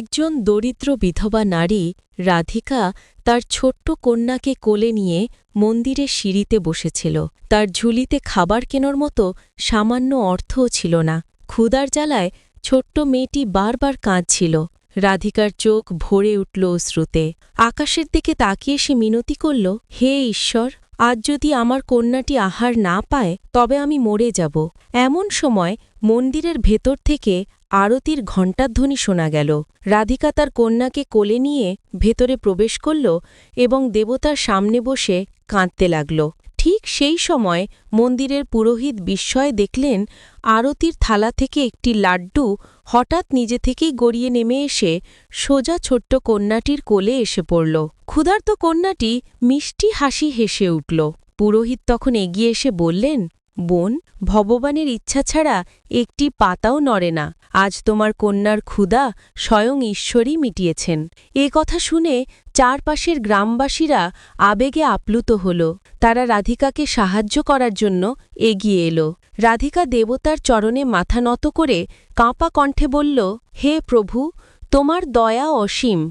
একজন দরিদ্র বিধবা নারী রাধিকা তার ছোট্ট কন্যাকে কোলে নিয়ে মন্দিরে সিঁড়িতে বসেছিল। তার ঝুলিতে খাবার কেনার মতো সামান্য অর্থও ছিল না। ক্ষুদার জ্বালায় ছোট্ট মেয়েটি বারবার কাঁদছিল। রাধিকার চোখ ভরে উঠল অশ্রুতে। আকাশের দিকে তাকিয়ে সে মিনতি করল, হে ঈশ্বর, আজ যদি আমার কন্যাটি আহার না পায়, তবে আমি মরে যাব। এমন সময় মন্দিরের ভেতর থেকে আরতির ঘণ্টাধ্বনি শোনা গেল। রাধিকা তার কন্যাকে কোলে নিয়ে ভেতরে প্রবেশ করল এবং দেবতার সামনে বসে কাঁদতে লাগল। ঠিক সেই সময় মন্দিরের পুরোহিত বিস্ময়ে দেখলেন, আরতির থালা থেকে একটি লাড্ডু হঠাৎ নিজে থেকেই গড়িয়ে নেমে এসে সোজা ছোট্ট কন্যাটির কোলে এসে পড়ল। ক্ষুধার্ত কন্যাটি মিষ্টি হাসি হেসে উঠল। পুরোহিত তখন এগিয়ে এসে বললেন বোন, ভগবানের ইচ্ছা ছাড়া একটি পাতাও নড়ে না। আজ তোমার কন্যার ক্ষুধা স্বয়ং ঈশ্বরই মিটিয়েছেন। এ কথা শুনে চারপাশের গ্রামবাসীরা আবেগে আপ্লুত হল। তারা রাধিকাকে সাহায্য করার জন্য এগিয়ে এলো। রাধিকা দেবতার চরণে মাথা নত করে কাঁপা কণ্ঠে বলল, হে প্রভু, তোমার দয়া অসীম।